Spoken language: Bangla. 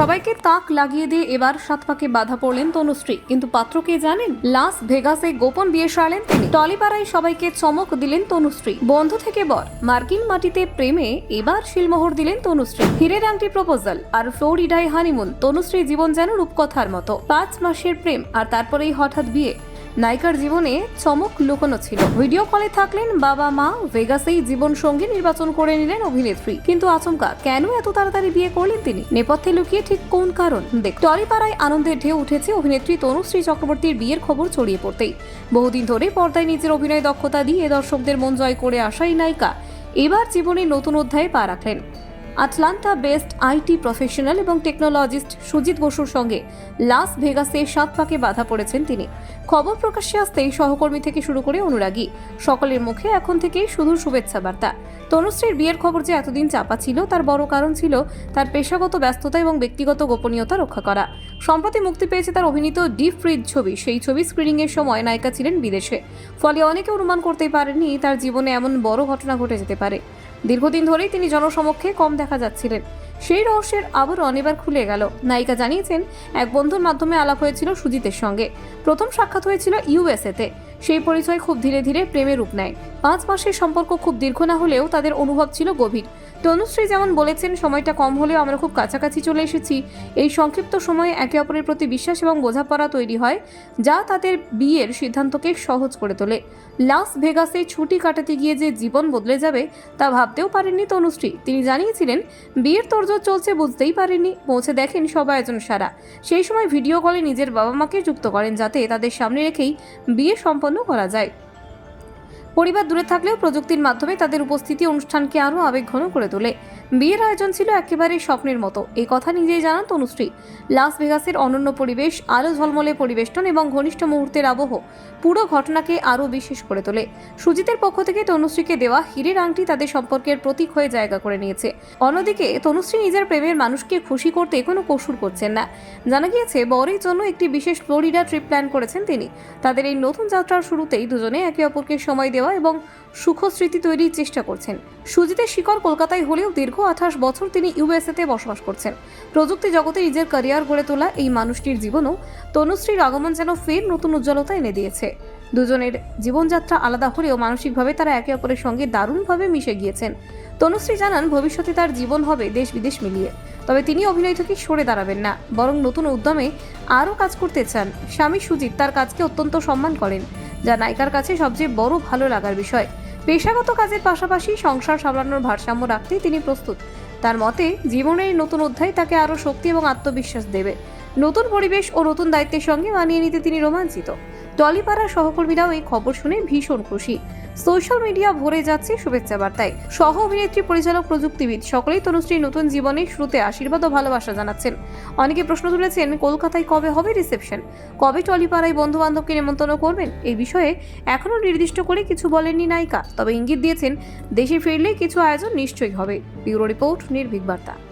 সবাইকে তাক লাগিয়ে দিয়ে এবার সাত পাকে বাধা পড়লেন তনুশ্রী। কিন্তু পাত্র কে জানেন? লাস ভেগাসে গোপন বিয়ে সারলেন তিনি। টলিপাড়ায় সবাইকে চমক দিলেন তনুশ্রী। বন্ধু থেকে বর, মার্কিন মাটিতে প্রেমে এবার শিলমোহর দিলেন তনুশ্রী। হীরের আংটি প্রপোজাল আর ফ্লোরিডায় হানিমুন। তনুশ্রী জীবন যেন রূপকথার মতো। পাঁচ মাসের প্রেম আর তারপরেই হঠাৎ বিয়ে। নায়িকার জীবনে চমক লুকোনো ছিল। ভিডিও কলে থাকলেন বাবা মা, ভেগাসেই জীবন সঙ্গী নির্বাচন করে নিলেন অভিনেত্রী। কিন্তু আচমকা কেন এত তাড়াতাড়ি বিয়ে করলেন তিনি? নেপথ্যে লুকিয়ে ঠিক কোন কারণ? দেখ, টলিপাড়ায় আনন্দের ঢেউ উঠেছে অভিনেত্রী তনুশ্রী চক্রবর্তীর বিয়ের খবর ছড়িয়ে পড়তেই। বহুদিন ধরে পর্দায় নিজের অভিনয় দক্ষতা দিয়ে দর্শকদের মন জয় করে আসা এই নায়িকা। এবার জীবনে নতুন অধ্যায়ে পা রাখলেন। আটলান্টা বেস্ট আইটি প্রফেশনাল এবং টেকনোলজিস্ট সুজিত বসুর সঙ্গে লাস ভেগাসে সাত পাকে বাধা পড়েছেন তিনি। খবর প্রকাশ্যে আসতেই সহকর্মী থেকে শুরু করে অনুরাগী। সকলের মুখে এখন থেকেই শুধু শুভেচ্ছা বার্তা। তনুশ্রীর বিয়ের খবর যে এতদিন চাপা ছিল, তার বড় কারণ ছিল তার পেশাগত ব্যস্ততা এবং ব্যক্তিগত গোপনীয়তা রক্ষা করা। সম্প্রতি মুক্তি পেয়েছে তার অভিনীত ডিপ ফ্রিজ ছবি। সেই ছবি স্ক্রিনিংয়ের সময় নায়িকা ছিলেন বিদেশে। ফলে অনেকে অনুমান করতেই পারেননি তার জীবনে এমন বড় ঘটনা ঘটে যেতে পারে। দীর্ঘদিন ধরেই তিনি জনসমক্ষে কম দেখা যাচ্ছিলেন। সেই রহস্যের আবারও অনেবার খুলে গেল। নায়িকা জানিয়েছেন, এক বন্ধুর মাধ্যমে আলাপ হয়েছিল সুজিতের সঙ্গে। প্রথম সাক্ষাৎ হয়েছিল ইউএসএতে সেই পরিচয় খুব ধীরে ধীরে প্রেমের রূপ নেয়। পাঁচ মাসের সম্পর্ক খুব দীর্ঘ না হলেও তাদের অনুভব ছিল গভীর। তনুশ্রী যেমন বলেছেন, সময়টা কম হলেও আমরা খুব কাছাকাছি চলে এসেছি। এই সংক্ষিপ্ত সময়ে একে অপরের প্রতি বিশ্বাস এবং বোঝাপড়া তৈরি হয়, যা তাদের বিয়ের সিদ্ধান্তকে সহজ করে তোলে। লাস ভেগাসে ছুটি কাটাতে গিয়ে যে জীবন বদলে যাবে, তা ভাবতেও পারেননি তনুশ্রী। তিনি জানিয়েছিলেন, বিয়ের তোড়জোড় চলছে বুঝতেই পারেননি, পৌঁছে দেখেন সব আয়োজন সারা। সেই সময় ভিডিও কলে নিজের বাবা মাকে যুক্ত করেন, যাতে তাদের সামনে রেখেই বিয়ে সম্পন্ন করা যায়। পরিবার দূরে থাকলেও প্রযুক্তির মাধ্যমে তাদের উপস্থিতি অনুষ্ঠানকে আরও আবেগঘন করে তোলে। বিয়ের আয়োজন ছিল একেবারে স্বপ্নের মতো। এই কথা নিজেই জানান তনুশ্রী। লাস ভেগাসের অনন্য পরিবেশ, আলো ঝলমলে পরিবেষ্টন এবং ঘনিষ্ঠ মুহূর্তের আবহ পুরো ঘটনাকে আরও বিশেষ করে তোলে। সুজিতের পক্ষ থেকে তনুশ্রীকে দেওয়া হীরের আংটি তাদের সম্পর্কের প্রতীক হয়ে জায়গা করে নিয়েছে। অন্যদিকে, তনুশ্রী নিজের প্রেমের মানুষকে খুশি করতে কোনো কসুর করছেন না। জানা গিয়েছে, বরের জন্য একটি বিশেষ ফ্লোরিডা ট্রিপ প্ল্যান করেছেন তিনি। তাদের এই নতুন যাত্রার শুরুতেই দুজনে একে অপরকে সময় দেওয়া এবং সুখ স্মৃতি তৈরির চেষ্টা করছেন। সুজিতের শিকড় কলকাতায় হলেও দীর্ঘ আঠাশ বছর তিনি ইউএসএতে বসবাস করছেন। প্রযুক্তি জগতে নিজের ক্যারিয়ার গড়ে তোলা এই মানুষটির জীবনও তনুশ্রীর আগমন যেন ফের নতুন উজ্জ্বলতা এনে দিয়েছে। দুজনের জীবনযাত্রা আলাদা হলেও মানসিকভাবে তারা একে অপরের সঙ্গে দারুণভাবে মিশে গিয়েছেন। তনুশ্রী জানান, ভবিষ্যতে তার জীবন হবে দেশ বিদেশ মিলিয়ে। তবে তিনি অভিনয় থেকে সরে দাঁড়াবেন না, বরং নতুন উদ্যমে আরও কাজ করতে চান। স্বামী সুজিত তার কাজকে অত্যন্ত সম্মান করেন, যা নায়িকার কাছে সবচেয়ে বড় ভালো লাগার বিষয়। পেশাগত কাজের পাশাপাশি সংসার সামলানোর ভারসাম্য রাখতে তিনি প্রস্তুত। তার মতে, জীবনের নতুন অধ্যায় তাকে আরও শক্তি এবং আত্মবিশ্বাস দেবে। নতুন পরিবেশ ও নতুন দায়িত্বের সঙ্গে মানিয়ে নিতে তিনি রোমাঞ্চিত। টলিপাড়ার সহকর্মীরাও এই খবর শুনে ভীষণ খুশি। সোশ্যাল মিডিয়া ভরে যাচ্ছে শুভেচ্ছা বার্তায়। সহ অভিনেত্রী, পরিচালক, প্রযুক্তিবিদ সকলেই তনুশ্রীর নতুন জীবনের শুরুতে আশীর্বাদ ও ভালোবাসা জানাচ্ছেন। অনেকে প্রশ্ন তুলেছেন, কলকাতায় কবে হবে রিসেপশন? কবে টলিপাড়ায় বন্ধু বান্ধবকে নেমন্তন্ন করবেন? এই বিষয়ে এখনও নির্দিষ্ট করে কিছু বলেননি নায়িকা। তবে ইঙ্গিত দিয়েছেন, দেশে ফিরলে কিছু আয়োজন নিশ্চয়ই হবে। ব্যুরো রিপোর্ট, নির্ভীক বার্তা।